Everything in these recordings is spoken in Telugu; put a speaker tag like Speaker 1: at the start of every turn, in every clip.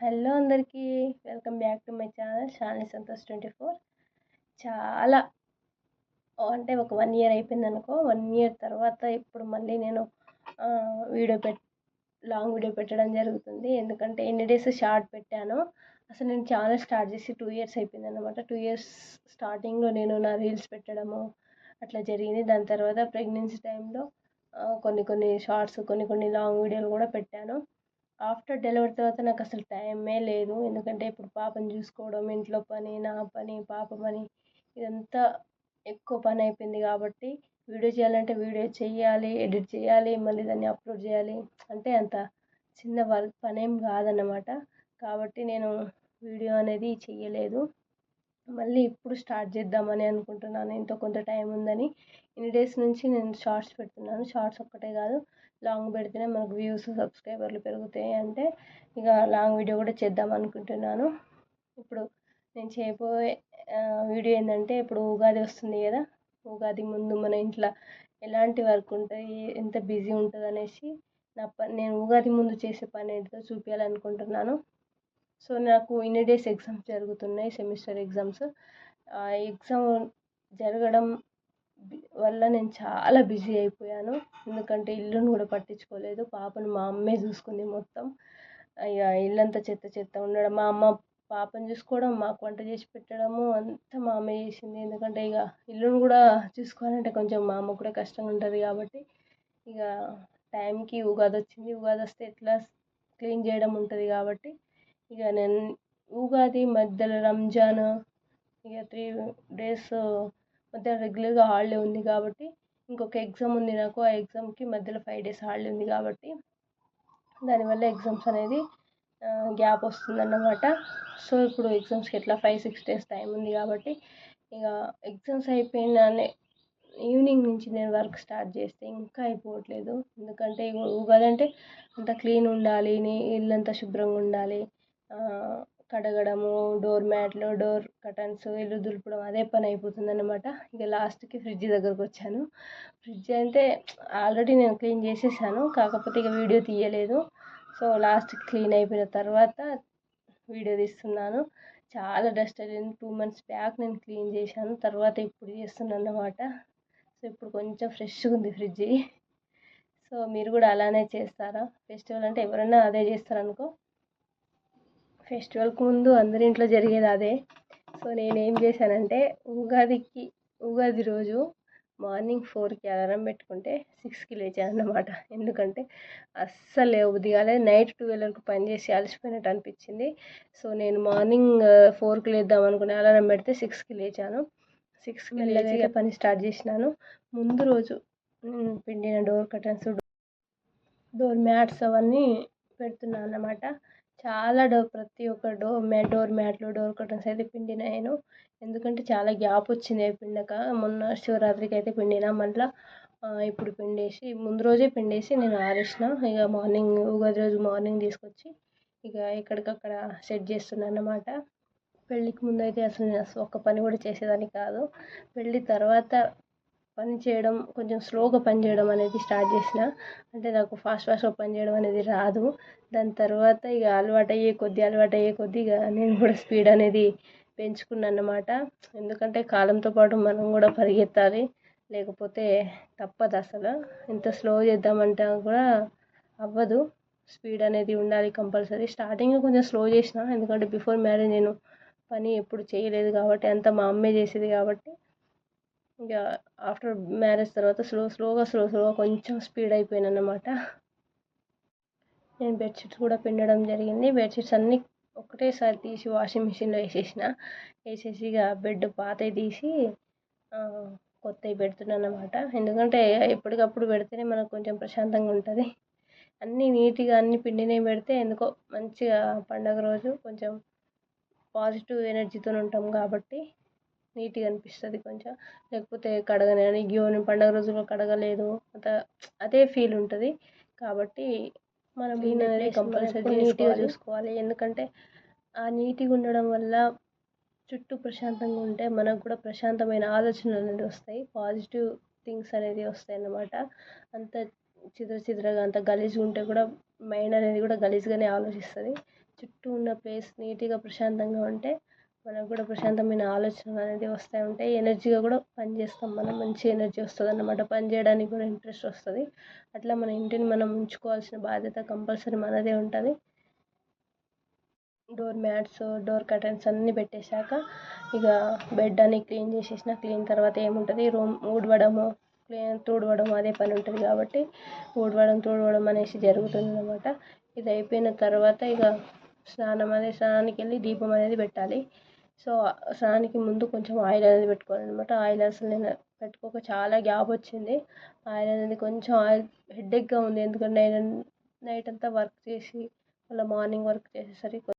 Speaker 1: హలో అందరికీ welcome back to my channel Shani Santosh twenty four. చాలా అంటే ఒక వన్ ఇయర్ అయిపోయింది అనుకో వన్ ఇయర్ తర్వాత ఇప్పుడు మళ్ళీ నేను వీడియో పెట్ లాంగ్ వీడియో పెట్టడం జరుగుతుంది. ఎందుకంటే ఎన్ని డేస్ షార్ట్ పెట్టాను అసలు నేను ఛానల్ స్టార్ట్ చేసి టూ ఇయర్స్ అయిపోయింది అనమాట టూ ఇయర్స్ స్టార్టింగ్లో నేను నా రీల్స్ పెట్టడము అట్లా జరిగింది. దాని తర్వాత ప్రెగ్నెన్సీ టైంలో కొన్ని కొన్ని షార్ట్స్ కొన్ని కొన్ని లాంగ్ వీడియోలు కూడా పెట్టాను. ఆఫ్టర్ డెలివరీ తర్వాత నాకు అసలు టైమే లేదు. ఎందుకంటే ఇప్పుడు పాపని చూసుకోవడం ఇంట్లో పని నా పని పాప పని ఇదంతా ఎక్కువ పని అయిపోయింది కాబట్టి వీడియో చేయాలంటే వీడియో చేయాలి ఎడిట్ చేయాలి మళ్ళీ దాన్ని అప్లోడ్ చేయాలి. అంటే అంత చిన్న వర్క్ పని ఏం కాదన్నమాట. కాబట్టి నేను వీడియో అనేది చేయలేదు మళ్ళీ ఇప్పుడు స్టార్ట్ చేద్దామని అనుకుంటున్నాను. ఇంత కొంత టైం ఉందని ఇన్ని డేస్ నుంచి నేను షార్ట్స్ పెడుతున్నాను. షార్ట్స్ ఒక్కటే కాదు లాంగ్ పెడితేనే మనకు వ్యూస్ సబ్స్క్రైబర్లు పెరుగుతాయి అంటే ఇక లాంగ్ వీడియో కూడా చేద్దాం అనుకుంటున్నాను. ఇప్పుడు నేను చేయబోయే వీడియో ఏంటంటే ఇప్పుడు ఉగాది వస్తుంది కదా ఉగాది ముందు మన ఇంట్లో ఎలాంటి వర్క్ ఉంటుంది ఎంత బిజీ ఉంటుంది అనేసి నా పని నేను ఉగాది ముందు చేసే పని ఏంటో చూపించాలనుకుంటున్నాను సో నాకు ఇన్ని డేస్ ఎగ్జామ్స్ జరుగుతున్నాయి సెమిస్టర్ ఎగ్జామ్స్. ఎగ్జామ్ జరగడం వల్ల నేను చాలా బిజీ అయిపోయాను. ఎందుకంటే ఇల్లును కూడా పట్టించుకోలేదు. పాపను మా అమ్మే చూసుకుంది మొత్తం. ఇక ఇల్లంతా చెత్త చెత్త ఉండడం మా అమ్మ పాపను చూసుకోవడం మాకు వంట చేసి పెట్టడము అంతా మా అమ్మ చేసింది. ఎందుకంటే ఇక ఇల్లును కూడా చూసుకోవాలంటే కొంచెం మా అమ్మ కూడా కష్టంగా ఉంటుంది కాబట్టి ఇక టైంకి ఉగాది వచ్చింది. ఉగాది వస్తే ఎట్లా క్లీన్ చేయడం ఉంటుంది కాబట్టి ఇక నేను ఉగాది మధ్యలో రంజాన్ ఇక త్రీ డేస్ మధ్యలో రెగ్యులర్గా హాలిడే ఉంది కాబట్టి ఇంకొక ఎగ్జామ్ ఉంది నాకు ఆ ఎగ్జామ్కి మధ్యలో ఫైవ్ డేస్ హాలిడే ఉంది కాబట్టి దానివల్ల ఎగ్జామ్స్ అనేది గ్యాప్ వస్తుందన్నమాట. సో ఇప్పుడు ఎగ్జామ్స్కి ఎట్లా ఫైవ్ సిక్స్ డేస్ టైం ఉంది కాబట్టి ఇక ఎగ్జామ్స్ అయిపోయిన ఈవినింగ్ నుంచి నేను వర్క్ స్టార్ట్ చేస్తే ఇంకా అయిపోవట్లేదు. ఎందుకంటే ఉగాది అంటే అంత క్లీన్ ఉండాలి ఇల్లంతా శుభ్రంగా ఉండాలి కడగడము డోర్ మ్యాట్లు డోర్ కర్టన్స్ ఇల్లు దులపడం అదే పని అయిపోతుంది అనమాట ఇక లాస్ట్కి ఫ్రిడ్జ్ దగ్గరకు వచ్చాను. ఫ్రిడ్జ్ అంటే ఆల్రెడీ నేను క్లీన్ చేసేసాను కాకపోతే ఇక వీడియో తీయలేదు. సో లాస్ట్కి క్లీన్ అయిపోయిన తర్వాత వీడియో తీస్తున్నాను. చాలా డస్ట్ అయింది టూ మంత్స్ బ్యాక్ నేను క్లీన్ చేశాను. తర్వాత ఇప్పుడు చేస్తున్నాను అన్నమాట సో ఇప్పుడు కొంచెం ఫ్రెష్గా ఉంది ఫ్రిడ్జ్. సో మీరు కూడా అలానే చేస్తారా? ఫెస్టివల్ అంటే ఎవరైనా అదే చేస్తారనుకో? ఫెస్టివల్కి ముందు అందరి ఇంట్లో జరిగేది అదే. సో నేను ఏం చేశానంటే ఉగాదికి ఉగాది రోజు మార్నింగ్ ఫోర్కి అలారం పెట్టుకుంటే సిక్స్కి లేచాను అన్నమాట ఎందుకంటే అస్సలు లేవబుద్ధి కాలేదు నైట్ ట్వెల్వ్ వరకు పని చేసి అలసిపోయినట్టు అనిపించింది. సో నేను మార్నింగ్ ఫోర్కి లేద్దాం అనుకుని అలారం పెడితే సిక్స్కి లేచాను. సిక్స్కి లేచి పని స్టార్ట్ చేసినాను. ముందు రోజు పిండిన డోర్ కర్టన్స్ డోర్ మ్యాట్స్ అవన్నీ పెడుతున్నాను అన్నమాట. చాలా డోర్ ప్రతి ఒక్క డోర్ మ్యాట్ డోర్ మ్యాట్లు డోర్ కర్టన్స్ అయితే పిండిన నేను. ఎందుకంటే చాలా గ్యాప్ వచ్చింది పిండక. మొన్న శివరాత్రికి అయితే పిండిన మళ్ళీ ఇప్పుడు పిండేసి ముందు రోజే పిండేసి నేను ఆరేసిన. ఇక మార్నింగ్ ఉగాది రోజు మార్నింగ్ తీసుకొచ్చి ఇక ఎక్కడికక్కడ సెట్ చేస్తున్నాను అన్నమాట పెళ్ళికి ముందు అయితే అసలు నేను ఒక్క పని కూడా చేసేదాన్ని కాదు. పెళ్ళి తర్వాత పని చేయడం కొంచెం స్లోగా పని చేయడం అనేది స్టార్ట్ చేసిన. అంటే నాకు ఫాస్ట్ ఫాస్ట్గా పని చేయడం అనేది రాదు. దాని తర్వాత ఇక అలవాటు అయ్యే కొద్ది అలవాటు అయ్యే కొద్దిగా ఇక నేను కూడా స్పీడ్ అనేది పెంచుకున్నాను అన్నమాట. ఎందుకంటే కాలంతో పాటు మనం కూడా పరిగెత్తాలి. లేకపోతే తప్పదు అసలు. ఎంత స్లో చేద్దామంటే కూడా అవ్వదు. స్పీడ్ అనేది ఉండాలి కంపల్సరీ స్టార్టింగ్ కొంచెం స్లో చేసిన ఎందుకంటే బిఫోర్ మ్యారేజ్ నేను పని ఎప్పుడు చేయలేదు కాబట్టి అంతా మా అమ్మే చేసేది కాబట్టి ఇక ఆఫ్టర్ మ్యారేజ్ తర్వాత స్లో స్లోగా స్లో స్లోగా కొంచెం స్పీడ్ అయిపోయాను అన్నమాట నేను బెడ్షీట్స్ కూడా పిండడం జరిగింది. బెడ్షీట్స్ అన్నీ ఒకటేసారి తీసి వాషింగ్ మిషన్లో వేసేసిన. వేసేసి ఇక బెడ్ పాతవి తీసి కొత్తవి పెడుతున్నాను అనమాట ఎందుకంటే ఎప్పటికప్పుడు పెడితేనే మనకు కొంచెం ప్రశాంతంగా ఉంటుంది. అన్నీ నీట్గా అన్ని పిండినే పెడితే ఎందుకో మంచిగా పండగ రోజు కొంచెం పాజిటివ్ ఎనర్జీతో ఉంటాం కాబట్టి నీట్గా అనిపిస్తుంది కొంచెం. లేకపోతే కడగని అయ్యో నేను పండగ రోజుల్లో కడగలేదు. అంత అదే ఫీల్ ఉంటుంది. కాబట్టి మనం క్లీన్ అనేది కంపల్సరీ నీట్గా చూసుకోవాలి. ఎందుకంటే ఆ నీట్గా ఉండడం వల్ల చుట్టూ ప్రశాంతంగా ఉంటే మనకు కూడా ప్రశాంతమైన ఆలోచనలు అనేది వస్తాయి. పాజిటివ్ థింగ్స్ అనేది వస్తాయి అన్నమాట. అంత చిద్ర చిద్రగా అంత గలీజ్గా ఉంటే కూడా మైండ్ అనేది కూడా గలీజ్గానే ఆలోచిస్తుంది. చుట్టూ ఉన్న ప్లేస్ నీట్గా ప్రశాంతంగా ఉంటే మనకు కూడా ప్రశాంతమైన ఆలోచనలు అనేది వస్తూ ఉంటాయి ఎనర్జీగా కూడా పని చేస్తాం మనం. మంచి ఎనర్జీ వస్తుంది అన్నమాట. పని చేయడానికి కూడా ఇంట్రెస్ట్ వస్తుంది. అట్లా మన ఇంటిని మనం ఉంచుకోవాల్సిన బాధ్యత కంపల్సరీ మనదే ఉంటుంది. డోర్ మ్యాట్స్ డోర్ కర్టన్స్ అన్నీ పెట్టేశాక ఇక బెడ్ అని క్లీన్ చేసేసిన క్లీన్ తర్వాత ఏముంటుంది? రూమ్ ఊడవడము క్లీన్ తుడవడం అదే పని ఉంటుంది కాబట్టి ఊడవడం తుడవడం అనేసి జరుగుతుంది అనమాట ఇది అయిపోయిన తర్వాత ఇక స్నానం అదే స్నానానికి వెళ్ళి దీపం అనేది పెట్టాలి. సో స్నానానికి ముందు కొంచెం ఆయిల్ అనేది పెట్టుకోవాలన్నమాట. ఆయిల్ అసలు నేను పెట్టుకోక చాలా గ్యాప్ వచ్చింది. ఆయిల్ అనేది కొంచెం ఆయిల్ హెడేక్గా ఉంది. ఎందుకంటే నైట్ అంతా వర్క్ చేసి మళ్ళీ మార్నింగ్ వర్క్ చేసేసరికి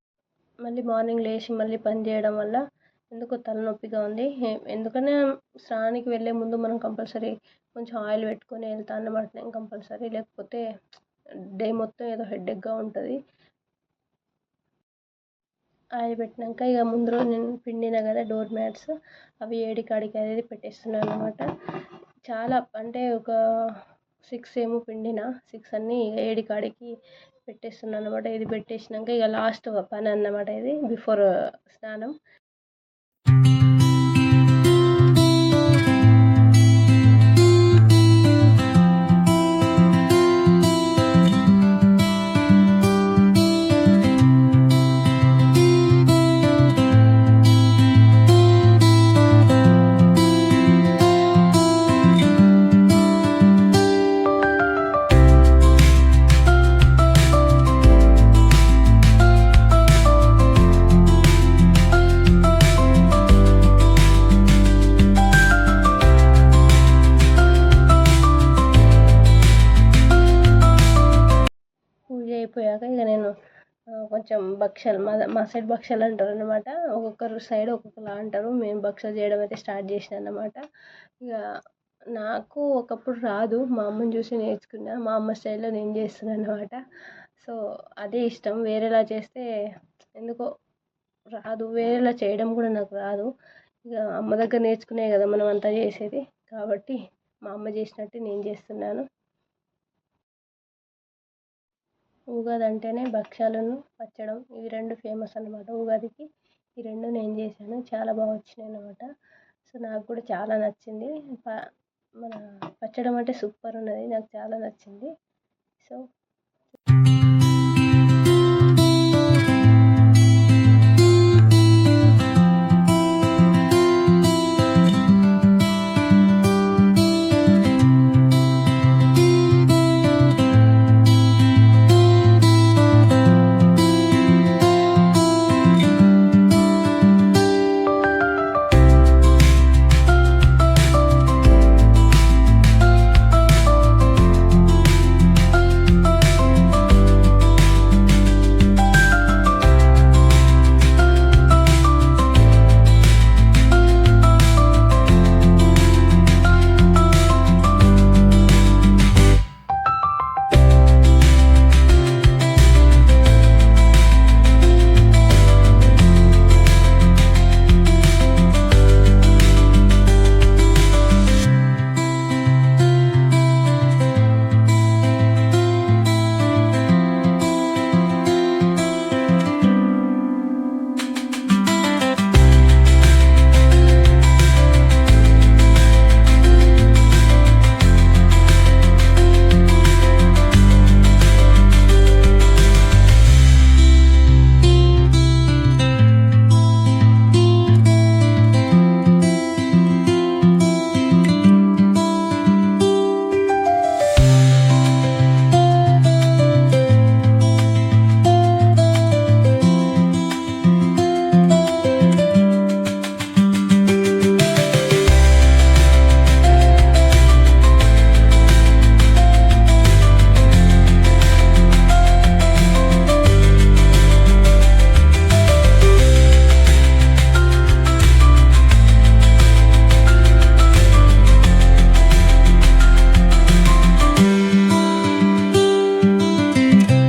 Speaker 1: మళ్ళీ మార్నింగ్ లేచి మళ్ళీ పని చేయడం వల్ల ఎందుకో తలనొప్పిగా ఉంది. ఎందుకనే స్నానానికి వెళ్ళే ముందు మనం కంపల్సరీ కొంచెం ఆయిల్ పెట్టుకొని వెళ్తాను అన్నమాట నేను కంపల్సరీ. లేకపోతే డే మొత్తం ఏదో హెడ్డేక్గా ఉంటుంది. ఆయిల్ పెట్టినాక ఇక ముందు రోజు నేను పిండిన కదా డోర్ మ్యాట్స్ అవి ఏడికాడికి అనేది పెట్టేస్తున్నాను అనమాట చాలా అంటే ఒక సిక్స్ ఏమో పిండిన సిక్స్ అన్నీ ఇక ఏడికాడికి పెట్టేస్తున్నాను అనమాట ఇది పెట్టేసినాక ఇక లాస్ట్ పని అన్నమాట ఇది బిఫోర్ స్నానం. నేను కొంచెం భక్షాలు మా మా సైడ్ భక్షాలు అంటారు అనమాట ఒక్కొక్కరు సైడ్ ఒక్కొక్కలా అంటారు. మేము భక్షాలు చేయడం అయితే స్టార్ట్ చేసినా అనమాట ఇక నాకు ఒకప్పుడు రాదు. మా అమ్మని చూసి నేర్చుకున్నా. మా అమ్మ స్టైల్లో నేను చేస్తున్నాను అనమాట సో అదే ఇష్టం. వేరేలా చేస్తే ఎందుకో రాదు. వేరేలా చేయడం కూడా నాకు రాదు. ఇక అమ్మ దగ్గర నేర్చుకునే కదా మనం అంతా చేసేది. కాబట్టి మా అమ్మ చేసినట్టు నేను చేస్తున్నాను. ఉగాది అంటేనే భక్ష్యాలను పచ్చడం ఇవి రెండు ఫేమస్ అనమాట ఉగాదికి ఈ రెండు నేను చేశాను. చాలా బాగా వచ్చినాయి అనమాట సో నాకు కూడా చాలా నచ్చింది. మన పచ్చడం అంటే సూపర్ ఉన్నది. నాకు చాలా నచ్చింది. సో